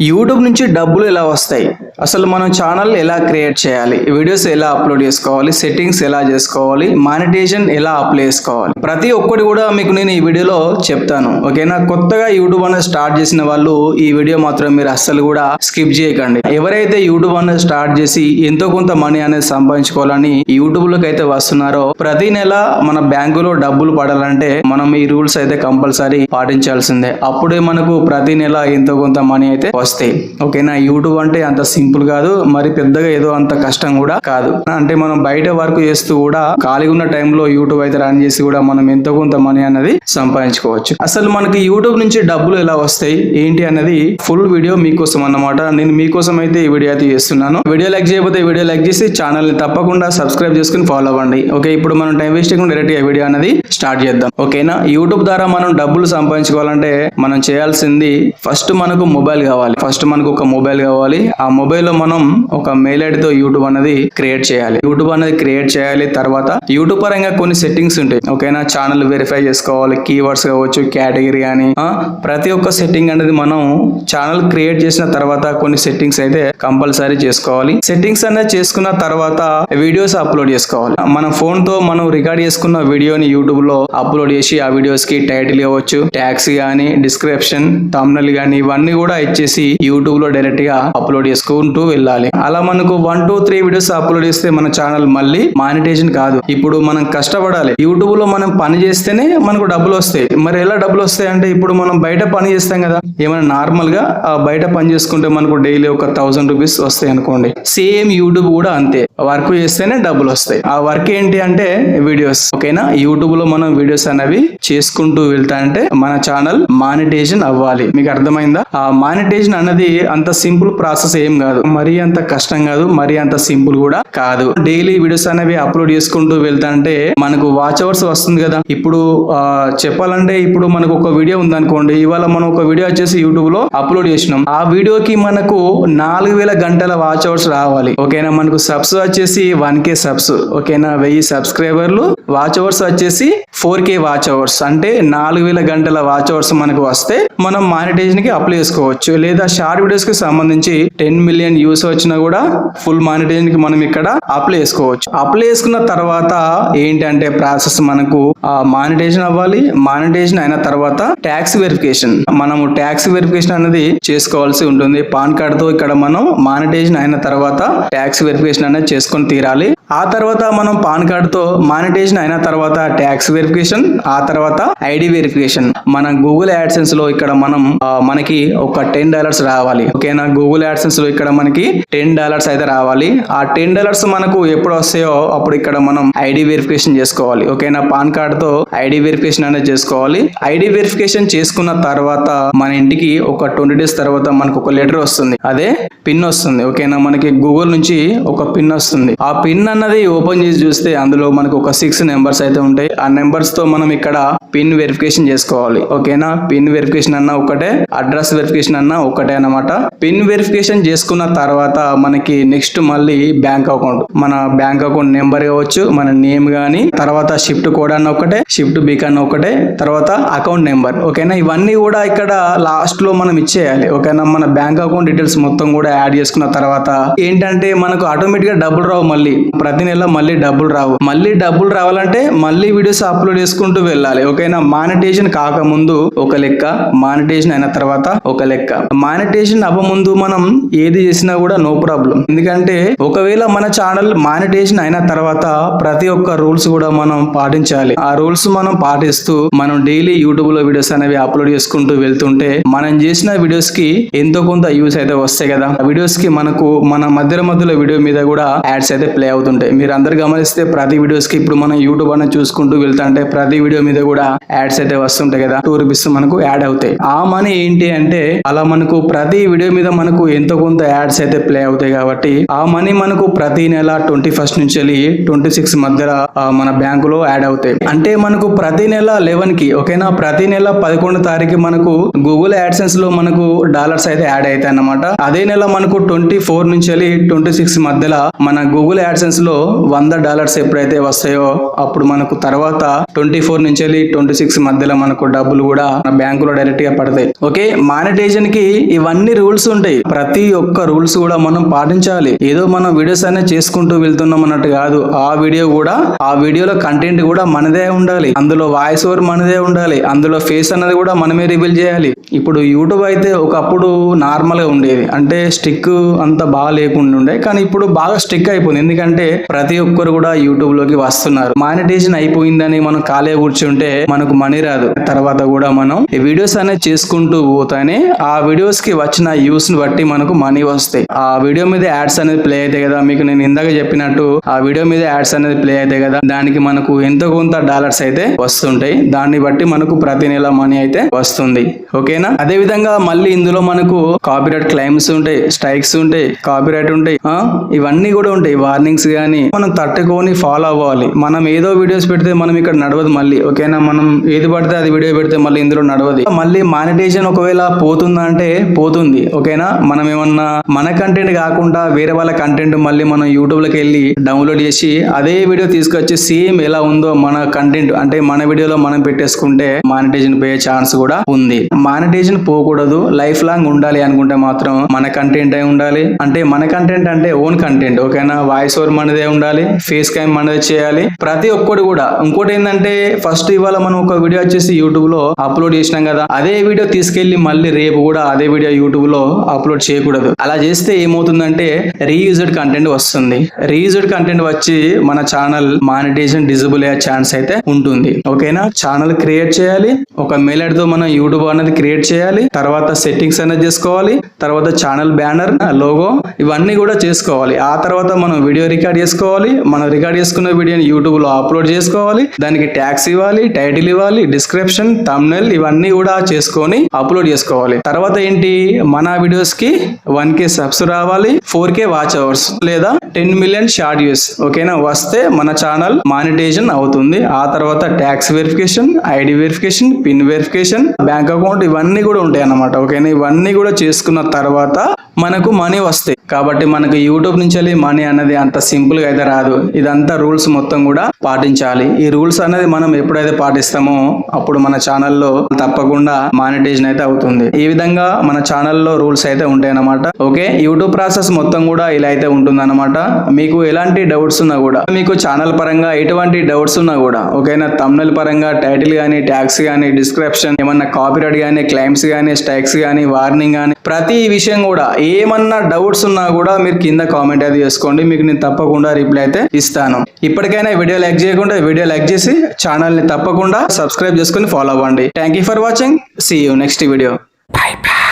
YouTube నుంచి డబ్బులు ఎలా వస్తాయి? అసలు మనం ఛానల్ ఎలా క్రియేట్ చేయాలి? వీడియోస్ ఎలా అప్లోడ్ చేసుకోవాలి? సెట్టింగ్స్ ఎలా చేసుకోవాలి? మానిటైజేషన్ ఎలా అప్లై చేసుకోవాలి? ప్రతి ఒక్కటి కూడా మీకు నేను ఈ వీడియోలో చెప్తాను. ఓకేనా? కొత్తగా యూట్యూబ్ అనేది స్టార్ట్ చేసిన వాళ్ళు ఈ వీడియో మాత్రం మీరు అస్సలు కూడా స్కిప్ చేయకండి. ఎవరైతే యూట్యూబ్ అనేది స్టార్ట్ చేసి ఎంతో కొంత మనీ అనేది సంపాదించుకోవాలని యూట్యూబ్లోకి అయితే వస్తున్నారో ప్రతి నెల మన బ్యాంకులో డబ్బులు పడాలంటే మనం ఈ రూల్స్ అయితే కంపల్సరీ పాటించాల్సిందే. అప్పుడే మనకు ప్రతి నెల ఎంతో కొంత మనీ అయితే వస్తాయి. ఓకేనా? యూట్యూబ్ అంటే అంత సింపుల్ కాదు మరి పెద్దగా ఏదో అంత కష్టం కూడా కాదు. అంటే మనం బయట వర్క్ చేస్తూ కూడా ఖాళీగా ఉన్న టైంలో యూట్యూబ్ అయితే రన్ చేసి కూడా మనం ఎంతో కొంత మనీ అనేది సంపాదించుకోవచ్చు. అసలు మనకి యూట్యూబ్ నుంచి డబ్బులు ఎలా వస్తాయి? ఏంటి అనేది ఫుల్ వీడియో మీకోసం అన్నమాట. నేను మీకోసం అయితే ఈ వీడియో అయితే చేస్తున్నాను. వీడియో లైక్ చేయకపోతే వీడియో లైక్ చేసి ఛానల్ని తప్పకుండా సబ్స్క్రైబ్ చేసుకుని ఫాలో అవ్వండి. ఓకే ఇప్పుడు మనం టైం వేస్ట్ చేయకుండా డైరెక్ట్గా వీడియో అనేది స్టార్ట్ చేద్దాం. ఓకేనా? యూట్యూబ్ ద్వారా మనం డబ్బులు సంపాదించుకోవాలంటే మనం చేయాల్సింది ఫస్ట్ మనకు మొబైల్ కావాలి. ఫస్ట్ మనకు ఒక మొబైల్ కావాలి. ఆ మొబైల్లో మనం ఒక మెయిల్ ఐడితో యూట్యూబ్ అనేది క్రియేట్ చేయాలి. యూట్యూబ్ అనేది క్రియేట్ చేయాలి. తర్వాత యూట్యూబ్ పరంగా కొన్ని సెట్టింగ్స్ ఉంటాయి. ఓకేనా ఛానల్ వెరిఫై చేసుకోవాలి. కీవర్డ్స్ కావచ్చు కేటగిరీ అని ప్రతి ఒక్క సెట్టింగ్ అనేది మనం ఛానల్ క్రియేట్ చేసిన తర్వాత కొన్ని సెట్టింగ్స్ అయితే కంపల్సరీ చేసుకోవాలి. సెట్టింగ్స్ అనేది చేసుకున్న తర్వాత వీడియోస్ అప్లోడ్ చేసుకోవాలి. మన ఫోన్తో మనం రికార్డ్ చేసుకున్న వీడియోని యూట్యూబ్లో అప్లోడ్ చేసి ఆ వీడియోస్కి టైటిల్ ఇవ్వచ్చు ట్యాక్స్ గానీ డిస్క్రిప్షన్ తమ్నల్ గానీ ఇవన్నీ కూడా ఇచ్చేసి యూట్యూబ్లో డైరెక్ట్గా అప్లోడ్ చేసుకుంటూ వెళ్ళాలి. అలా మనకు one two three videos upload చేస్తే మన ఛానల్ మళ్ళీ మానిటైజేషన్ కాదు. ఇప్పుడు మనం కష్టపడాలి. యూట్యూబ్లో మనం పని చేస్తేనే మనకు డబ్బులు వస్తాయి. మరి ఎలా డబ్బులు వస్తాయి అంటే ఇప్పుడు మనం బయట పని చేస్తాం కదా. ఏమైనా నార్మల్గా బయట పని చేసుకుంటే మనకు డైలీ ఒక థౌసండ్ రూపీస్ వస్తాయి అనుకోండి. సేమ్ యూట్యూబ్ కూడా అంతే. వర్క్ చేస్తేనే డబ్బులు వస్తాయి. ఆ వర్క్ ఏంటి అంటే వీడియోస్ ఓకేనా? యూట్యూబ్లో మనం వీడియోస్ అనేవి చేసుకుంటూ వెళ్తా అంటే మన ఛానల్ మానిటైజేషన్ అవ్వాలి. మీకు అర్థమైందా? ఆ మానిటైజేషన్ అన్నది అంత సింపుల్ ప్రాసెస్ ఏం కాదు. మరీ అంత కష్టం కాదు మరీ అంత సింపుల్ కూడా కాదు. డైలీ వీడియోస్ అనేవి అప్లోడ్ చేసుకుంటూ వెళ్తాంటే మనకు వాచ్ అవర్స్ వస్తుంది కదా. ఇప్పుడు చెప్పాలంటే ఇప్పుడు మనకు ఒక వీడియో ఉందనుకోండి. ఇవాళ మనం ఒక వీడియో వచ్చేసి యూట్యూబ్లో అప్లోడ్ చేసినాం. ఆ వీడియోకి మనకు నాలుగు వేల గంటల వాచ్ అవర్స్ రావాలి. ఓకేనా? మనకు సబ్స్ వచ్చేసి వన్ కే సబ్స్. ఓకేనా? వెయ్యి సబ్స్క్రైబర్లు వాచ్ అవర్స్ వచ్చేసి ఫోర్ కే వాచ్ అవర్స్. అంటే నాలుగు వేల గంటల వాచ్ అవర్స్ మనకు వస్తే మనం మానిటైజేషన్కి అప్లై చేసుకోవచ్చు. లేదా షార్ట్ వీడియోస్కి సంబంధించి టెన్ మిలియన్ వ్యూస్ వచ్చినా కూడా ఫుల్ మానిటైజేషన్కి మనం ఇక్కడ అప్లై చేసుకోవచ్చు. అప్లై చేసుకున్న తర్వాత ఏంటంటే ప్రాసెస్ మనకు మానిటైజేషన్ అవ్వాలి. మానిటైజేషన్ అయిన తర్వాత ట్యాక్స్ వెరిఫికేషన్ మనము ట్యాక్స్ వెరిఫికేషన్ అనేది చేసుకోవాల్సి ఉంటుంది. పాన్ కార్డ్తో ఇక్కడ మనం మానిటైజేషన్ అయిన తర్వాత ట్యాక్స్ వెరిఫికేషన్ అనేది చేసుకొని తీరాలి. ఆ తర్వాత మనం పాన్ కార్డ్తో మానిటైజేషన్ అయిన తర్వాత ట్యాక్స్ వెరిఫికేషన్ ఆ తర్వాత ఐడి వెరిఫికేషన్. మన గూగుల్ యాడ్సెన్స్లో ఇక్కడ మనం మనకి ఒక టెన్ డాలర్స్ రావాలి. ఓకేనా? గూగుల్ యాడ్సెన్స్లో ఇక్కడ మనకి టెన్ డాలర్స్ అయితే రావాలి. ఆ టెన్ డాలర్స్ మనకు ఎప్పుడు వస్తాయో అప్పుడు ఇక్కడ మనం ఐడి వెరిఫికేషన్ చేసుకోవాలి. ఓకేనా? పాన్ కార్డ్తో ఐడి వెరిఫికేషన్ అనేది చేసుకోవాలి. ఐడి వెరిఫికేషన్ చేసుకున్న తర్వాత మన ఇంటికి ఒక ట్వంటీ డేస్ తర్వాత మనకు ఒక లెటర్ వస్తుంది. అదే పిన్ వస్తుంది. ఓకేనా? మనకి గూగుల్ నుంచి ఒక పిన్ వస్తుంది. ఆ పిన్ అన్న అన్నది ఓపెన్ చేసి చూస్తే అందులో మనకు ఒక సిక్స్ నెంబర్స్ అయితే ఉంటాయి. ఆ నెంబర్స్తో మనం ఇక్కడ పిన్ వెరిఫికేషన్ చేసుకోవాలి. ఓకేనా? పిన్ వెరిఫికేషన్ అన్న ఒకటే అడ్రస్ వెరిఫికేషన్ అన్న ఒకటే అన్నమాట. పిన్ వెరిఫికేషన్ చేసుకున్న తర్వాత మనకి నెక్స్ట్ మళ్ళీ బ్యాంక్ అకౌంట్ మన బ్యాంక్ అకౌంట్ నెంబర్ కావచ్చు మన నేమ్ కానీ తర్వాత షిఫ్ట్ కోడ్ అన్న ఒకటే షిఫ్ట్ బీక్ అన్న ఒకటే తర్వాత అకౌంట్ నెంబర్ ఓకేనా? ఇవన్నీ కూడా ఇక్కడ లాస్ట్లో మనం ఇచ్చేయాలి. ఓకేనా? మన బ్యాంక్ అకౌంట్ డీటెయిల్స్ మొత్తం కూడా యాడ్ చేసుకున్న తర్వాత ఏంటంటే మనకు ఆటోమేటిక్గా డబ్బులు రావు మళ్ళీ. ప్రతి నెల మళ్ళీ డబ్బులు రావు. మళ్ళీ డబ్బులు రావాలంటే మళ్ళీ వీడియోస్ అప్లోడ్ చేసుకుంటూ వెళ్ళాలి. ఓకేనా? మానిటైజేషన్ కాకముందు ఒక లెక్క మానిటైజేషన్ అయిన తర్వాత ఒక లెక్క. మానిటైజేషన్ అవ్వముందు మనం ఏది చేసినా కూడా నో ప్రాబ్లం. ఎందుకంటే ఒకవేళ మన ఛానల్ మానిటైజేషన్ అయిన తర్వాత ప్రతి ఒక్క రూల్స్ కూడా మనం పాటించాలి. ఆ రూల్స్ మనం పాటిస్తూ మనం డైలీ యూట్యూబ్లో వీడియోస్ అనేవి అప్లోడ్ చేసుకుంటూ వెళ్తుంటే మనం చేసిన వీడియోస్కి ఎంతో కొంత యూస్ అయితే వస్తాయి కదా. వీడియోస్కి మనకు మన మధ్యలో మధ్యలో వీడియో మీద కూడా యాడ్స్ అయితే ప్లే అవుతుంది అవుతుంటాయి మీరు అందరు గమనిస్తే ప్రతి వీడియోస్కి ఇప్పుడు మనం యూట్యూబ్ అనేది చూసుకుంటూ వెళ్తాంటే ప్రతి వీడియో మీద కూడా యాడ్స్ అయితే వస్తుంటాయి కదా. టూ రూపీస్ మనకు యాడ్ అవుతాయి. ఆ మనీ ఏంటి అంటే అలా మనకు ప్రతి వీడియో మీద మనకు ఎంతో కొంత యాడ్స్ అయితే ప్లే అవుతాయి కాబట్టి ఆ మనీ మనకు ప్రతి నెల ట్వంటీ ఫస్ట్ నుంచి వెళ్ళి ట్వంటీ సిక్స్ మధ్యలో మన మన బ్యాంకులో యాడ్ అవుతాయి. అంటే మనకు ప్రతి నెల లెవెన్కి ఓకేనా? ప్రతి నెల పదకొండు తారీఖు మనకు గూగుల్ యాడ్సెన్స్లో మనకు డాలర్స్ అయితే యాడ్ అవుతాయి అన్నమాట. అదే నెల మనకు ట్వంటీ ఫోర్ నుంచి వెళ్ళి ట్వంటీ సిక్స్ మధ్యలో మన గూగుల్ యాడ్సెన్స్ లో వంద డాలర్స్ ఎప్పుడైతే వస్తాయో అప్పుడు మనకు తర్వాత ట్వంటీ ఫోర్ నుంచి వెళ్ళి ట్వంటీ సిక్స్ మధ్యలో మనకు డబ్బులు కూడా మన బ్యాంకులో డైరెక్ట్గా పడతాయి. ఓకే? మానిటైజేషన్కి ఇవన్నీ రూల్స్ ఉంటాయి. ప్రతి ఒక్క రూల్స్ కూడా మనం పాటించాలి. ఏదో మనం వీడియోస్ అనేది చేసుకుంటూ వెళ్తున్నాం అన్నట్టు కాదు. ఆ వీడియో కూడా ఆ వీడియోలో కంటెంట్ కూడా మనదే ఉండాలి. అందులో వాయిస్ ఓవర్ మనదే ఉండాలి. అందులో ఫేస్ అనేది కూడా మనమే రివీల్ చేయాలి. ఇప్పుడు యూట్యూబ్ అయితే ఒకప్పుడు నార్మల్గా ఉండేది. అంటే స్టిక్ అంత బాగా లేకుండా ఉండే. కానీ ఇప్పుడు బాగా స్టిక్ అయిపోయింది. ఎందుకంటే ప్రతి ఒక్కరు కూడా యూట్యూబ్లోకి వస్తున్నారు. మానిటేషన్ అయిపోయిందని మనం కాలే కూర్చుంటే మనకు మనీ రాదు. తర్వాత కూడా మనం ఈ వీడియోస్ అనేది చేసుకుంటూ పోతానే ఆ వీడియోస్కి వచ్చిన యూస్ని బట్టి మనకు మనీ వస్తాయి. ఆ వీడియో మీద యాడ్స్ అనేది ప్లే అయితే కదా మీకు నేను ఇందాక చెప్పినట్టు ఆ వీడియో మీద యాడ్స్ అనేది ప్లే అయితే కదా దానికి మనకు ఎంతో కొంత డాలర్స్ అయితే వస్తుంటాయి. దాన్ని బట్టి మనకు ప్రతి నెల మనీ అయితే వస్తుంది. ఓకేనా? అదే విధంగా మళ్ళీ ఇందులో మనకు కాపీరైట్ క్లైమ్స్ ఉంటాయి స్ట్రైక్స్ ఉంటాయి కాపీరైట్ ఉంటాయి ఇవన్నీ కూడా ఉంటాయి. వార్నింగ్స్ కానీ మనం తట్టుకొని ఫాలో అవ్వాలి. మనం ఏదో వీడియోస్ పెడితే మనం ఇక్కడ నడవదు మళ్ళీ ఓకేనా మనం ఏది పడితే అది వీడియో పెడితే మళ్ళీ ఇందులో నడవదు. మళ్ళీ మానిటైజేషన్ ఒకవేళ పోతుందా అంటే పోతుంది ఓకేనా మనం ఏమన్నా మన కంటెంట్ కాకుండా వేరే వాళ్ళ కంటెంట్ మళ్ళీ మనం యూట్యూబ్లోకి వెళ్ళి డౌన్లోడ్ చేసి అదే వీడియో తీసుకొచ్చి సేమ్ ఎలా ఉందో మన కంటెంట్ అంటే మన వీడియోలో మనం పెట్టేసుకుంటే మానిటైజేషన్ పోయే ఛాన్స్ కూడా ఉంది. మానిటైజేషన్ పోకూడదు లైఫ్ లాంగ్ ఉండాలి అనుకుంటే మాత్రం మన కంటెంట్ ఉండాలి. అంటే మన కంటెంట్ అంటే ఓన్ కంటెంట్ ఓకేనా వాయిస్ ఓవర్ మనదే ఉండాలి ఫేస్ క్యామ్ మనదే చేయాలి. ప్రతి ఒక్కటి కూడా. ఇంకోటి ఏంటంటే ఫస్ట్ ఇవాళ మనం ఒక వీడియో వచ్చేసి యూట్యూబ్లో అప్లోడ్ చేసినాం కదా. అదే వీడియో తీసుకెళ్ళి మళ్ళీ రేపు కూడా అదే వీడియో యూట్యూబ్లో అప్లోడ్ చేయకూడదు. అలా చేస్తే ఏమవుతుందంటే రీయూజ్డ్ కంటెంట్ వస్తుంది. రీయూజ్డ్ కంటెంట్ వచ్చి మన ఛానల్ మానిటైజేషన్ డిజబుల్ అయ్యే ఛాన్స్ అయితే ఉంటుంది. ఓకేనా ఛానల్ క్రియేట్ చేయాలి. ఒక మెయిల్తో మనం యూట్యూబ్ అనేది క్రియేట్ చేయాలి. తర్వాత సెట్టింగ్స్ అనేది చేసుకోవాలి. తర్వాత ఛానల్ బ్యానర్ లోగో ఇవన్నీ కూడా చేసుకోవాలి. ఆ తర్వాత మనం వీడియో రికార్డ్ చేసుకోవాలి మనం రికార్డ్ చేసుకున్న వీడియోని యూట్యూబ్లో అప్లోడ్ చేసుకోవాలి దానికి ట్యాక్స్ ఇవ్వాలి టైటిల్ ఇవ్వాలి డిస్క్రిప్షన్ తమ్నెల్ ఇవన్నీ కూడా చేసుకొని అప్లోడ్ చేసుకోవాలి. తర్వాత ఏంటి? మన వీడియోస్కి వన్ కే సబ్స్ రావాలి ఫోర్ కే వాచ్ అవర్స్ లేదా టెన్ మిలియన్ షార్ట్ వ్యూస్. ఓకేనా? వస్తే మన ఛానల్ మానిటైజేషన్ అవుతుంది. ఆ తర్వాత tax verification ID verification PIN verification bank account ఇవన్నీ కూడా ఉంటాయి అన్నమాట ఓకేనా? ఇవన్నీ కూడా చేసుకున్న తర్వాత మనకు మనీ వస్తాయి. కాబట్టి మనకు యూట్యూబ్ నుంచి వెళ్ళి మనీ అనేది అంత సింపుల్ గా అయితే రాదు. ఇదంతా రూల్స్ మొత్తం కూడా పాటించాలి. ఈ రూల్స్ అనేది మనం ఎప్పుడైతే పాటిస్తామో అప్పుడు మన ఛానల్లో తప్పకుండా మానిటైజేషన్ అయితే అవుతుంది. ఈ విధంగా మన ఛానల్లో రూల్స్ అయితే ఉంటాయి అన్నమాట ఓకే? యూట్యూబ్ ప్రాసెస్ మొత్తం కూడా ఇలా అయితే ఉంటుంది మీకు ఎలాంటి డౌట్స్ ఉన్నా కూడా మీకు ఛానల్ పరంగా ఎటువంటి డౌట్స్ ఉన్నా కూడా ఓకేనా? తమ్నెల్ పరంగా టైటిల్ కానీ ట్యాక్స్ కానీ డిస్క్రిప్షన్ ఏమన్నా కాపీరైట్ కానీ క్లైమ్స్ కానీ స్ట్రైక్స్ కానీ వార్నింగ్ కానీ ప్రతి విషయం కూడా ఏమన్నా డౌట్స్ ఉన్నా కూడా మీరు కింద కామెంట్ అయితే చేసుకోండి. మీకు నేను తప్పకుండా రిప్లై అయితే ఇస్తాను. ఇప్పటికైనా వీడియో లైక్ చేయకుండా వీడియో లైక్ చేసి ఛానల్ని తప్పకుండా సబ్స్క్రైబ్ చేసుకుని ఫాలో అవ్వండి. Thank you for watching see you next video bye bye